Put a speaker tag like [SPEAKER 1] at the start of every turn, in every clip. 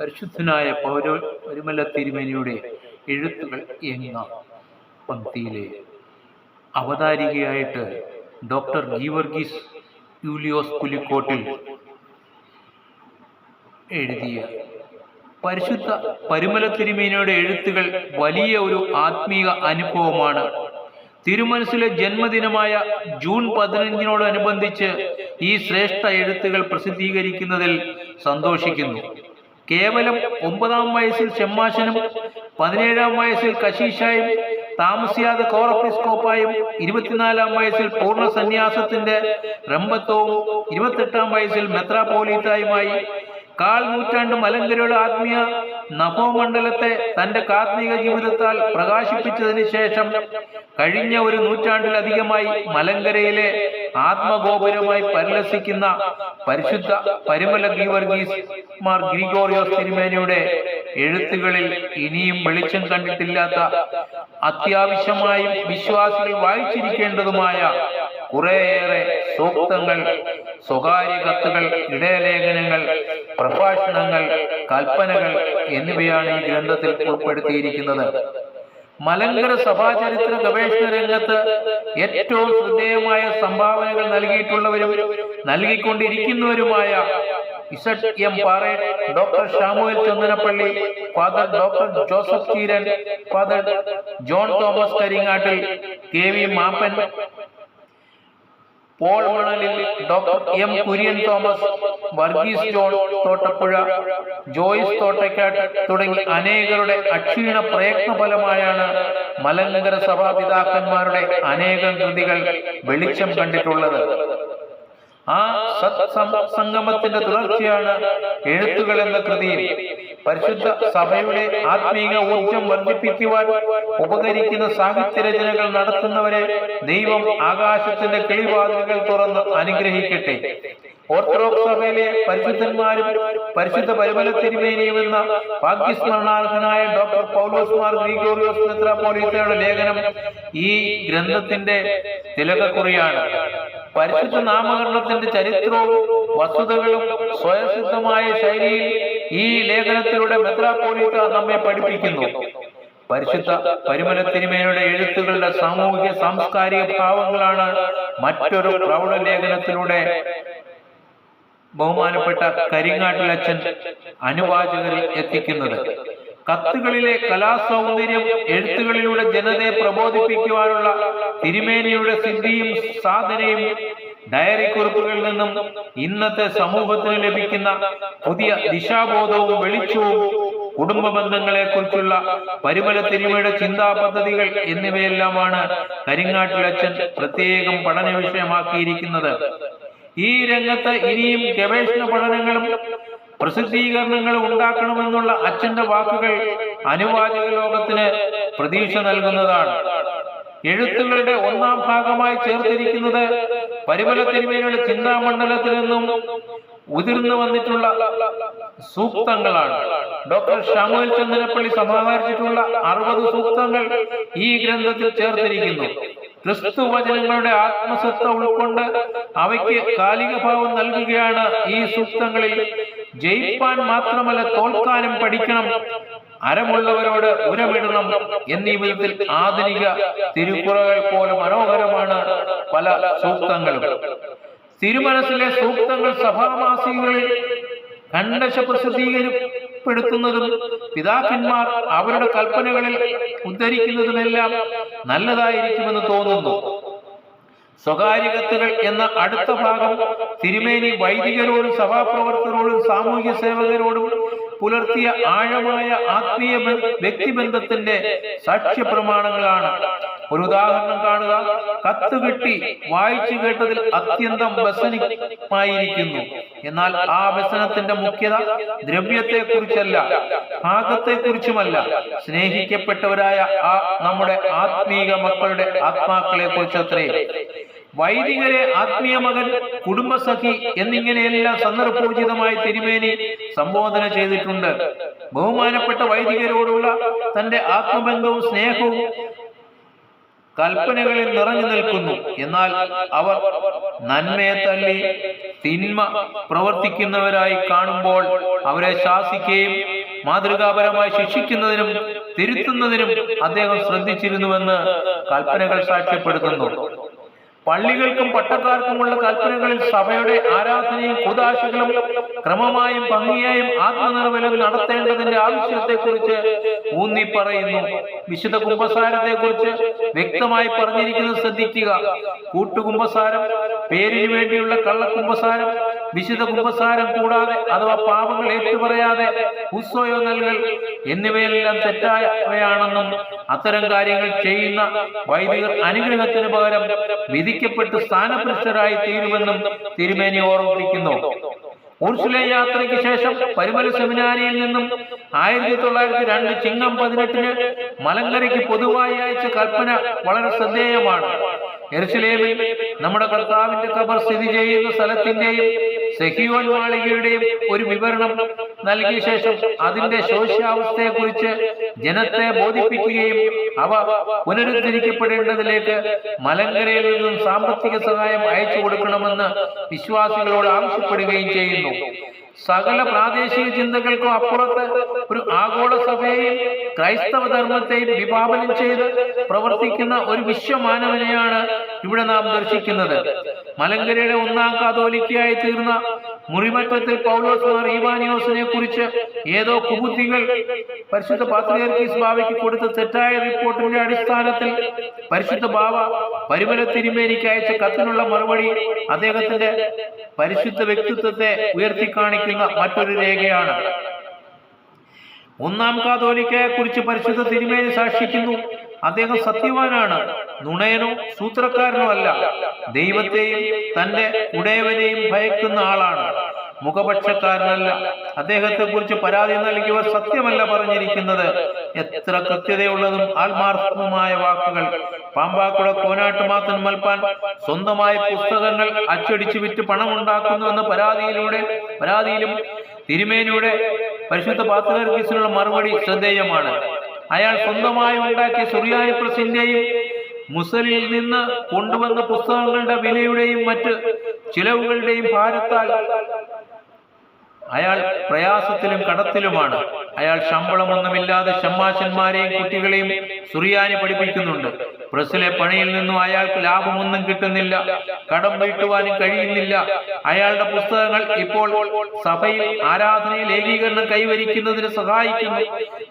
[SPEAKER 1] പരിശുദ്ധനായ പൗരോ പരിമല തിരുമേനിയുടെ എഴുത്തുകൾ എന്ന പങ്ക്തിയിലെ അവതാരികയായിട്ട് ഡോക്ടർ ഗീവർഗീസ് യൂലിയോസ് പുലിക്കോട്ടിൽ എഴുതിയ പരിശുദ്ധ പരിമല തിരുമേനിയുടെ എഴുത്തുകൾ വലിയ ഒരു ആത്മീക അനുഭവമാണ്. തിരുമനസിലെ ജന്മദിനമായ ജൂൺ പതിനഞ്ചിനോടനുബന്ധിച്ച് ഈ ശ്രേഷ്ഠ എഴുത്തുകൾ പ്രസിദ്ധീകരിക്കുന്നതിൽ സന്തോഷിക്കുന്നു. കേവലം ഒമ്പതാം വയസ്സിൽ ഷെമ്മാശനും പതിനേഴാം വയസ്സിൽ കശീഷായും താമസിയാതെ കോറപ്പിസ്കോപ്പായും ഇരുപത്തിനാലാം വയസ്സിൽ പൂർണ സന്യാസത്തിന്റെ റമ്പത്വവും ഇരുപത്തെട്ടാം വയസ്സിൽ മെത്രാപോലീത്തായുമായി കാൽ നൂറ്റാണ്ട് മലങ്കരയുടെ ആത്മീയ നഭോമണ്ഡലത്തെ തന്റെ കാത്മിക ജീവിതത്താൽ പ്രകാശിപ്പിച്ചതിന് ശേഷം കഴിഞ്ഞ ഒരു നൂറ്റാണ്ടിലധികമായി മലങ്കരയിലെ ആത്മഗോപുരമായി പരിലസിക്കുന്ന പരിശുദ്ധ പരിമല ഗീവർഗീസ് മാർ ഗ്രിഗോറിയോസ് തിരുമേനിയുടെ എഴുത്തുകളിൽ ഇനിയും വെളിച്ചം കണ്ടിട്ടില്ലാത്ത അത്യാവശ്യമായും വിശ്വാസികൾ വായിച്ചിരിക്കേണ്ടതുമായ കുറേയേറെ സൂക്തങ്ങൾ സ്വകാര്യ കത്തുകൾ ഇടയലേഖനങ്ങൾ പ്രഭാഷണങ്ങൾ കൽപ്പനകൾ എന്നിവയാണ് ഈ ഗ്രന്ഥത്തിൽ ഉൾപ്പെടുത്തിയിരിക്കുന്നത്. മലങ്കര സഭാചരിത്ര ഗവേഷണ രംഗത്ത് ഏറ്റവും ശ്രദ്ധേയമായ സംഭാവനകൾ നൽകിയിട്ടുള്ളവരും നൽകിക്കൊണ്ടിരിക്കുന്നവരുമായ Z M Pare doctor Samuel Chandanappally father doctor Joseph Cheeran father John Thomas Karingattil K V Mappan Paul Manalil doctor M Kurian Thomas Varghese John Thottapuzha Joyce Thottakkattu തുടങ്ങി അനേകരുടെ അക്ഷീണ പ്രയത്ന ഫലമായാണ് മലങ്കര സഭാപിതാക്കന്മാരുടെ അനേകം കൃതികൾ വെളിച്ചം കണ്ടിട്ടുള്ളത്. ആ സത്സംഗമത്തിന്റെ തുടർച്ചയാണ് എഴുത്തുകൾ എന്ന കൃതിയും. പരിശുദ്ധ സഭയുടെ ആത്മീക ഊർജം വർദ്ധിപ്പിക്കുവാൻ ഉപകരിക്കുന്ന സാഹിത്യ രചനകൾ നടത്തുന്നവരെ ദൈവം ആകാശത്തിന്റെ കിളിവാതിലുകൾ തുറന്ന് അനുഗ്രഹിക്കട്ടെ. ഓർത്തഡോക്സ് സഭയിലെ പരിശുദ്ധന്മാരും പരിശുദ്ധ പരിമല തിരുമേനിയും എന്ന ഭാഗ്യസ്മരണാർഹനായ ഡോക്ടർ പൗലോസ് മാർ ഗ്രിഗോറിയോസ് പോലീസയുടെ ലേഖനം ഈ ഗ്രന്ഥത്തിന്റെ തിലകക്കുറിയാണ്. പരിശുദ്ധ നാമകരണത്തിന്റെ ചരിത്രവും വസ്തുതകളും സ്വയസിദ്ധമായ ശൈലിയിൽ ഈ ലേഖനത്തിലൂടെ മെത്രാപ്പോലീത്ത നമ്മെ പഠിപ്പിക്കുന്നു. പരിശുദ്ധ പരിമല തിരുമേനയുടെ എഴുത്തുകളുടെ സാമൂഹിക സാംസ്കാരിക ഭാവങ്ങളാണ് മറ്റൊരു പ്രൗഢ ലേഖനത്തിലൂടെ ബഹുമാനപ്പെട്ട കരിങ്ങാട്ടിലച്ചൻ അനുവാചകരിൽ എത്തിക്കുന്നത്. കത്തുകളിലെ കലാസൗന്ദര്യം എഴുത്തുകളിലൂടെ ജനതയെ പ്രബോധിപ്പിക്കുവാനുള്ള തിരുമേനിയുടെ സിദ്ധിയും സാധനയും ഡയറി കുറിപ്പുകളിൽ നിന്നും ഇന്നത്തെ സമൂഹത്തിന് ലഭിക്കുന്ന പുതിയ ദിശാബോധവും വെളിച്ചവും കുടുംബ ബന്ധങ്ങളെ കുറിച്ചുള്ള പരിമല തിരുമയുടെ ചിന്താ പദ്ധതികൾ എന്നിവയെല്ലാമാണ് കരിങ്ങാട്ടിലച്ചൻ പ്രത്യേകം പഠന വിഷയമാക്കിയിരിക്കുന്നത് ഈ രംഗത്ത് ഇനിയും ഗവേഷണ പഠനങ്ങളും പ്രസിദ്ധീകരണങ്ങളും ഉണ്ടാക്കണമെന്നുള്ള അച്ഛന്റെ വാക്കുകൾ അനുവാചക ലോകത്തിന് പ്രതീക്ഷ നൽകുന്നതാണ്. എഴുത്തുകളുടെ ഒന്നാം ഭാഗമായി ചേർത്തിരിക്കുന്നത് പരിമല തിരുമേനിയുടെ ചിന്താമണ്ഡലത്തിൽ നിന്നും ഉതിർന്നു വന്നിട്ടുള്ള സൂക്തങ്ങളാണ്. ഡോക്ടർ ഷാമുൽ ചന്ദ്രപ്പള്ളി സമാഹരിച്ചിട്ടുള്ള അറുപത് സൂക്തങ്ങൾ ഈ ഗ്രന്ഥത്തിൽ ചേർത്തിരിക്കുന്നു. ക്രിസ്തു വചനങ്ങളുടെ ആത്മസത്ത ഉൾക്കൊണ്ട് അവയ്ക്ക് കാലിക ഭാവം നൽകുകയാണ് ഈ സൂക്തങ്ങളിൽ ജയിപ്പാൻ മാത്രമല്ല തോൽക്കാനും പഠിക്കണം. അരമുള്ളവരോട് ഉരമിടണം എന്നീ വിധത്തിൽ ആധുനിക തിരുക്കുറകൾ പോലെ മനോഹരമാണ് പല സൂക്തങ്ങളും. തിരുമനസിലെ സൂക്തങ്ങൾ സഭാമാസികളിൽ കണ്ടശ പ്രസിദ്ധീകരിപ്പെടുത്തുന്നതും പിതാക്കന്മാർ അവരുടെ കൽപ്പനകളിൽ ഉദ്ധരിക്കുന്നതുമെല്ലാം നല്ലതായിരിക്കുമെന്ന് തോന്നുന്നു. സ്വകാര്യ കത്തുകൾ എന്ന അടുത്ത ഭാഗം തിരുമേനി വൈദികരോടും സഭാപ്രവർത്തകരോടും സാമൂഹ്യ സേവകരോടും പുലർത്തിയ ആഴമായ ആത്മീയ വ്യക്തിബന്ധത്തിന്റെ സാക്ഷ്യ പ്രമാണങ്ങളാണ് ഒരു ഉദാഹരണം കാണുക. കത്ത് കിട്ടി വായിച്ചു കേട്ടതിൽ അത്യന്തം വ്യസനമായിരിക്കുന്നു എന്നാൽ ആ വ്യസനത്തിന്റെ മുഖ്യത ദ്രവ്യത്തെ കുറിച്ചല്ല ഭാഗത്തെ കുറിച്ചുമല്ല സ്നേഹിക്കപ്പെട്ടവരായ ആ നമ്മുടെ ആത്മീക മക്കളുടെ ആത്മാക്കളെ കുറിച്ചത്രേ വൈദികരെ ആത്മീയ മകൻ കുടുംബസഖി എന്നിങ്ങനെയെല്ലാം സന്ദർഭോചിതമായി തിരുമേനി സംബോധന ചെയ്തിട്ടുണ്ട്. ബഹുമാനപ്പെട്ട വൈദികരോടുള്ള തന്റെ ആത്മബന്ധവും സ്നേഹവും കൽപ്പനകളിൽ നിറഞ്ഞു നിൽക്കുന്നു. എന്നാൽ അവർ നന്മയെ തള്ളി തിന്മ പ്രവർത്തിക്കുന്നവരായി കാണുമ്പോൾ അവരെ ശാസിക്കുകയും മാതൃകാപരമായി ശിക്ഷിക്കുന്നതിനും തിരുത്തുന്നതിനും അദ്ദേഹം ശ്രദ്ധിച്ചിരുന്നുവെന്ന് കൽപ്പനകൾ സാക്ഷ്യപ്പെടുത്തുന്നു. പള്ളികൾക്കും പട്ടക്കാർക്കുമുള്ള കൽപ്പനകളിൽ സഭയുടെ ആരാധനയും കുതാശകളും ക്രമമായും ഭംഗിയായും ആത്മനിർവലം നടത്തേണ്ടതിന്റെ ആവശ്യത്തെക്കുറിച്ച് ഊന്നി പറയുന്നു വിശുദ്ധ കുംഭസാരത്തെക്കുറിച്ച് വ്യക്തമായി പറഞ്ഞിരിക്കുന്നത് ശ്രദ്ധിക്കുക. കൂട്ടുകുംഭസാരം പേരിന് വേണ്ടിയുള്ള കള്ളക്കുംഭസാരം വിശുദ്ധ കുമ്പസാരം കൂടാതെ അഥവാ പാപങ്ങൾ ഏറ്റുപറയാതെ ഉത്സവയോ നൽകൽ എന്നിവയെല്ലാം തെറ്റായവയാണെന്നും അത്തരം കാര്യങ്ങൾ ചെയ്യുന്ന വൈദികർ അനുഗ്രഹത്തിന് പകരം വിധിക്കപ്പെട്ട് സ്ഥാനഭ്രഷ്ടരായി തീരുമെന്നും തിരുമേനി ഓർമ്മിപ്പിക്കുന്നു. ഊർസുലെ യാത്രയ്ക്ക് ശേഷം പരിമല സെമിനാരിയിൽ നിന്നും ആയിരത്തി തൊള്ളായിരത്തി രണ്ട് ചിങ്ങം പതിനെട്ടിന് മലങ്കരയ്ക്ക് പൊതുവായി അയച്ച കൽപ്പന വളരെ ശ്രദ്ധേയമാണ്. എറുസലേമിൽ നമ്മുടെ കർത്താവിന്റെ കബർ സ്ഥിതി ചെയ്യുന്ന സ്ഥലത്തിന്റെയും സെഹിയോൻ ഒരു വിവരണം നൽകിയ ശേഷം അതിന്റെ ശോഷ്യാവസ്ഥയെക്കുറിച്ച് ജനത്തെ ബോധിപ്പിക്കുകയും അവ പുനരുദ്ധരിക്കപ്പെടേണ്ടതിലേക്ക് മലങ്കരയിൽ നിന്നും സാമ്പത്തിക സഹായം അയച്ചു കൊടുക്കണമെന്ന് വിശ്വാസികളോട് ആവശ്യപ്പെടുകയും ചെയ്യുന്നു. സകല പ്രാദേശിക ചിന്തകൾക്കും അപ്പുറത്ത് ഒരു ആഗോള സഭയെയും ക്രൈസ്തവ ധർമ്മത്തെയും വിഭാവനം ചെയ്ത് പ്രവർത്തിക്കുന്ന ഒരു വിശ്വമാനവനെയാണ് ഇവിടെ നാം ദർശിക്കുന്നത്. മലങ്കരയുടെ ഒന്നാം കാതോലിക്കയായി തീർന്ന മുറിമറ്റത്തിൽ പൗലോസ് മാർ ഈവാനിയോസിനെ കുറിച്ച് ഏതോ കുബുദ്ധികൾ പരിശുദ്ധ പാത്രിയർക്കീസ് ബാവയ്ക്ക് കൊടുത്ത തെറ്റായ റിപ്പോർട്ടിന്റെ അടിസ്ഥാനത്തിൽ പരിശുദ്ധ ബാവ പരിമല തിരുമേനിക്ക് അയച്ച കത്തിനുള്ള മറുപടി അദ്ദേഹത്തിന്റെ പരിശുദ്ധ വ്യക്തിത്വത്തെ ഉയർത്തിക്കാണിക്കുന്ന മറ്റൊരു രേഖയാണ്. ഒന്നാം കാതോലിക്കയെ കുറിച്ച് പരിശുദ്ധ തിരുമേനി സാക്ഷിക്കുന്നു. അദ്ദേഹം സത്യവാനാണ്. നുണയനോ സൂത്രക്കാരനോ അല്ല. ദൈവത്തെയും തന്റെ ഉടയവനെയും ഭയക്കുന്ന ആളാണ്. മുഖപക്ഷക്കാരനല്ല. അദ്ദേഹത്തെ കുറിച്ച് പരാതി നൽകിയവർ സത്യമല്ല പറഞ്ഞിരിക്കുന്നത്. എത്ര കൃത്യതയുള്ളതും ആത്മാർത്ഥവുമായ വാക്കുകൾ. പാമ്പാക്കുട കോനാട്ടുമാത്തൻ മൽപ്പാൻ സ്വന്തമായ പുസ്തകങ്ങൾ അച്ചടിച്ചു വിറ്റ് പണമുണ്ടാക്കുന്നു എന്ന പരാതിയിലൂടെ പരാതിയിലും തിരുമേനിയുടെ പരിശുദ്ധ പാത്രകീസിനുള്ള മറുപടി ശ്രദ്ധേയമാണ്. അയാൾ സ്വന്തമായി ഉണ്ടാക്കിയ സുറിയാനി പ്രസിന്റെയും മുസലിൽ നിന്ന് കൊണ്ടുവന്ന പുസ്തകങ്ങളുടെ വിലയുടെയും മറ്റ് ചിലവുകളുടെയും ഭാരത്താൽ അയാൾ പ്രയാസത്തിലും കടത്തിലുമാണ്. അയാൾ ശമ്പളമൊന്നുമില്ലാതെ ഷമ്മാശന്മാരെയും കുട്ടികളെയും സുറിയാനി പഠിപ്പിക്കുന്നുണ്ട്. പ്രസിലെ പണിയിൽ നിന്നും അയാൾക്ക് ലാഭമൊന്നും കിട്ടുന്നില്ല. കടം വീട്ടുവാനും കഴിയുന്നില്ല. അയാളുടെ പുസ്തകങ്ങൾ ഇപ്പോൾ സഭയിൽ ആരാധനയിൽ ഏകീകരണം കൈവരിക്കുന്നതിന് സഹായിക്കുന്നു.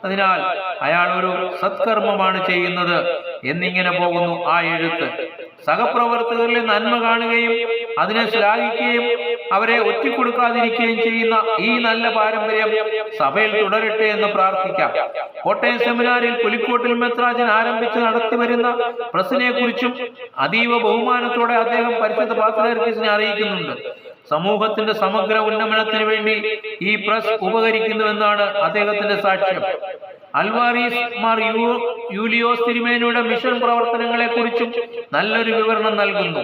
[SPEAKER 1] അതിനാൽ അയാൾ ഒരു സത്കർമ്മമാണ് ചെയ്യുന്നത്. എന്നിങ്ങനെ പോകുന്നു ആ എഴുത്ത്. സഹപ്രവർത്തകരിലെ നന്മ കാണുകയും അതിനെ ശ്ലാഘിക്കുകയും അവരെ ഒറ്റിക്കൊടുക്കാതിരിക്കുകയും ചെയ്യുന്ന ഈ നല്ല പാരമ്പര്യം സഭയിൽ തുടരട്ടെ എന്ന് പ്രാർത്ഥിക്കാം. കോട്ടയം സെമിനാറിൽ പുലിക്കോട്ടിൽ മെത്രാജൻ ആരംഭിച്ച് നടത്തിവരുന്ന പ്രസിനെ കുറിച്ചും അതീവ ബഹുമാനത്തോടെ അദ്ദേഹം പരിശുദ്ധ പാത്രനെ അറിയിക്കുന്നുണ്ട്. സമൂഹത്തിന്റെ സമഗ്ര ഉന്നമനത്തിന് വേണ്ടി ഈ പ്രസ് ഉപകരിക്കുന്നുവെന്നാണ് അദ്ദേഹത്തിന്റെ സാക്ഷ്യം. അൽവാരീസ് മാർ യൂലിയോസ് തിരുമേനിയുടെ മിഷൻ പ്രവർത്തനങ്ങളെ കുറിച്ചും നല്ലൊരു വിവരണം നൽകുന്നു.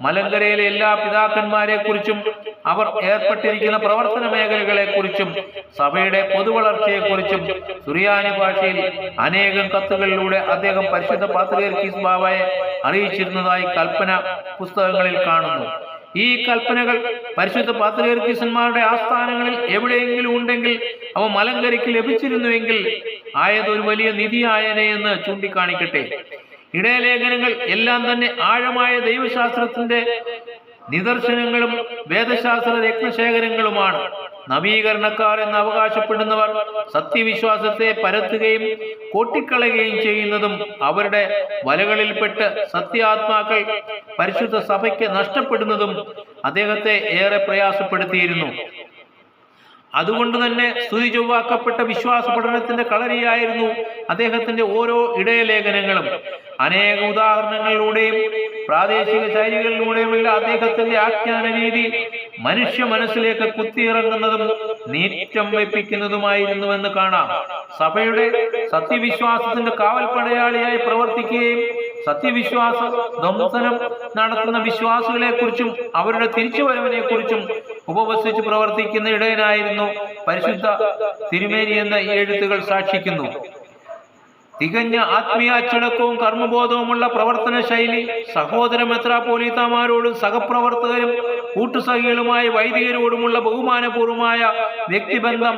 [SPEAKER 1] മലങ്കരയിലെ എല്ലാ പിതാക്കന്മാരെ കുറിച്ചും അവർ ഏർപ്പെട്ടിരിക്കുന്ന പ്രവർത്തന മേഖലകളെ കുറിച്ചും സഭയുടെ പൊതുവളർച്ചയെ കുറിച്ചും സുറിയാനി ഭാഷയിൽ അനേകം കത്തുകളിലൂടെ അദ്ദേഹം പരിശുദ്ധ പാത്രീസ് ബാബയെ അറിയിച്ചിരുന്നതായി കൽപ്പന പുസ്തകങ്ങളിൽ കാണുന്നു. ഈ കൽപ്പനകൾ പരിശുദ്ധ പാത്രീസന്മാരുടെ ആസ്ഥാനങ്ങളിൽ എവിടെയെങ്കിലും ഉണ്ടെങ്കിൽ അവ മലങ്കരയ്ക്ക് ലഭിച്ചിരുന്നുവെങ്കിൽ ആയത് ഒരു വലിയ നിധിയായനെ എന്ന് ചൂണ്ടിക്കാണിക്കട്ടെ. ഇടയലേഖനങ്ങൾ എല്ലാം തന്നെ ആഴമായ ദൈവശാസ്ത്രത്തിന്റെ നിദർശനങ്ങളും വേദശാസ്ത്ര രത്നശേഖരങ്ങളുമാണ്. നവീകരണക്കാർ എന്ന് അവകാശപ്പെടുന്നവർ സത്യവിശ്വാസത്തെ പരത്തുകയും കൊട്ടിക്കളയുകയും ചെയ്യുന്നതും അവരുടെ വലകളിൽപ്പെട്ട് സത്യാത്മാക്കൾ പരിശുദ്ധ സഭയ്ക്ക് നഷ്ടപ്പെടുന്നതും അദ്ദേഹത്തെ ഏറെ പ്രയാസപ്പെടുത്തിയിരുന്നു. അതുകൊണ്ട് തന്നെ സ്തുതി ചൊവ്വാക്കപ്പെട്ട വിശ്വാസ പഠനത്തിന്റെ കളരിയായിരുന്നു അദ്ദേഹത്തിന്റെ ഓരോ ഇടയലേഖനങ്ങളും. അനേക ഉദാഹരണങ്ങളിലൂടെയും പ്രാദേശിക ശൈലികളിലൂടെയുമുള്ള അദ്ദേഹത്തിന്റെ ആഖ്യാന രീതി മനുഷ്യ മനസ്സിലേക്ക് കുത്തിയിറങ്ങുന്നതും നീറ്റം വെപ്പിക്കുന്നതുമായിരുന്നുവെന്ന് കാണാം. സഭയുടെ സത്യവിശ്വാസത്തിന്റെ കാവൽ പടയാളിയായി പ്രവർത്തിക്കുകയും സത്യവിശ്വാസ ദംസനം നടത്തുന്ന വിശ്വാസികളെ കുറിച്ചും അവരുടെ തിരിച്ചുവരവിനെ കുറിച്ചും ഉപവസിച്ച് പ്രവർത്തിക്കുന്ന ഇടയനായിരുന്നു പരിശുദ്ധ തിരുമേനി എന്ന ഈ എഴുത്തുകൾ സാക്ഷിക്കുന്നു. തികഞ്ഞ ആത്മീയ അച്ചടക്കവും കർമ്മബോധവുമുള്ള പ്രവർത്തന ശൈലി സഹോദര മെത്രാപോലീത്തമാരോടും സഹപ്രവർത്തകരും കൂട്ടുസഖികളുമായ വൈദികരോടുമുള്ള ബഹുമാനപൂർവമായ വ്യക്തിബന്ധം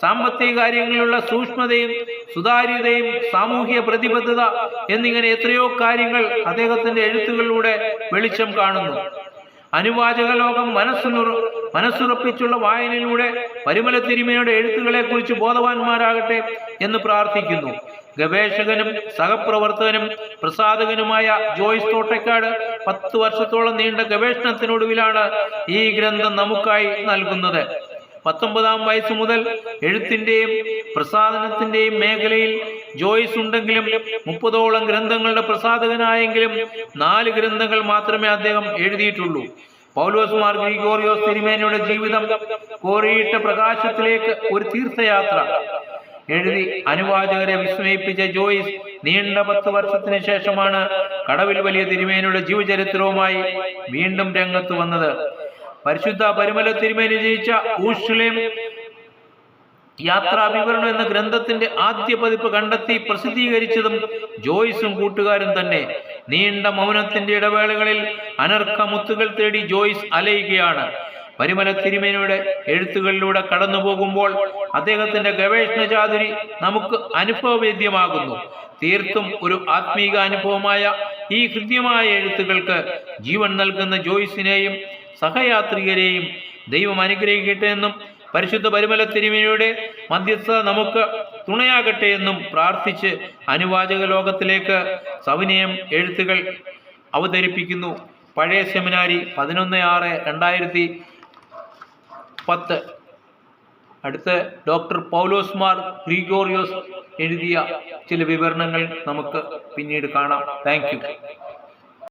[SPEAKER 1] സാമ്പത്തിക കാര്യങ്ങളിലുള്ള സൂക്ഷ്മതയും സുതാര്യതയും സാമൂഹ്യ പ്രതിബദ്ധത എന്നിങ്ങനെ എത്രയോ കാര്യങ്ങൾ അദ്ദേഹത്തിന്റെ എഴുത്തുകളിലൂടെ വെളിച്ചം കാണുന്നു. അനുവാചക ലോകം മനസ്സുനുറ മനസ്സുറപ്പിച്ചുള്ള വായനയിലൂടെ പരിമല തിരുമയുടെ എഴുത്തുകളെ കുറിച്ച് ബോധവാന്മാരാകട്ടെ എന്ന് പ്രാർത്ഥിക്കുന്നു. ഗവേഷകനും സഹപ്രവർത്തകനും പ്രസാധകനുമായ ജോയ്സ് തോട്ടക്കാട് പത്ത് വർഷത്തോളം നീണ്ട ഗവേഷണത്തിനൊടുവിലാണ് ഈ ഗ്രന്ഥം നമുക്കായി നൽകുന്നത്. പത്തൊമ്പതാം വയസ്സ് മുതൽ എഴുത്തിന്റെയും പ്രസാധനത്തിന്റെയും മേഖലയിൽ ജോയിസ് ഉണ്ടെങ്കിലും മുപ്പതോളം ഗ്രന്ഥങ്ങളുടെ പ്രസാധകനായെങ്കിലും നാല് ഗ്രന്ഥങ്ങൾ മാത്രമേ അദ്ദേഹം എഴുതിയിട്ടുള്ളൂ. പൗലോസ് മാർ ഗ്രിഗോറിയോസ് തിരുമേനയുടെ ജീവിതം കോറിയിട്ട പ്രകാശത്തിലേക്ക് ഒരു തീർത്ഥയാത്ര. എഴുതി അനുവാചകരെ വിസ്മയിപ്പിച്ച ജോയിസ് നീണ്ട പത്ത് വർഷത്തിന് ശേഷമാണ് കടവിൽ വലിയ തിരുമേനിയുടെ ജീവചരിത്രവുമായി വീണ്ടും രംഗത്ത് വന്നത്. പരിശുദ്ധ പരിമല തിരുമേനി ജയിച്ച ഊഷ്ലേം യാത്രാ വിവരണം എന്ന ഗ്രന്ഥത്തിന്റെ ആദ്യ പതിപ്പ് കണ്ടെത്തി പ്രസിദ്ധീകരിച്ചതും ജോയിസും കൂട്ടുകാരും തന്നെ. നീണ്ട മൗനത്തിന്റെ ഇടവേളകളിൽ അനർക്ക മുത്തുകൾ തേടി ജോയിസ് അലയുകയാണ്. പരിമല തിരുമേനയുടെ എഴുത്തുകളിലൂടെ കടന്നു പോകുമ്പോൾ അദ്ദേഹത്തിന്റെ ഗവേഷണ ചാതുരി നമുക്ക് അനുഭവവേദ്യമാകുന്നു. തീർത്തും ഒരു ആത്മീക അനുഭവമായ ഈ ഹൃദ്യമായ എഴുത്തുകൾക്ക് ജീവൻ നൽകുന്ന ജോയിസിനെയും സഹയാത്രികരെയും ദൈവം അനുഗ്രഹിക്കട്ടെ എന്നും പരിശുദ്ധ പരിമല തിരുമേനിയുടെ മധ്യസ്ഥത നമുക്ക് തുണയാകട്ടെ എന്നും പ്രാർത്ഥിച്ച് അനുവാചക ലോകത്തിലേക്ക് സവിനയം എഴുത്തുകൾ അവതരിപ്പിക്കുന്നു. പഴയ സെമിനാരി പതിനൊന്ന് ആറ് രണ്ടായിരത്തി പത്ത്. അടുത്ത് ഡോക്ടർ പൗലോസ് മാർ ഗ്രിഗോറിയോസ് എഴുതിയ ചില വിവരണങ്ങൾ നമുക്ക് പിന്നീട് കാണാം. താങ്ക്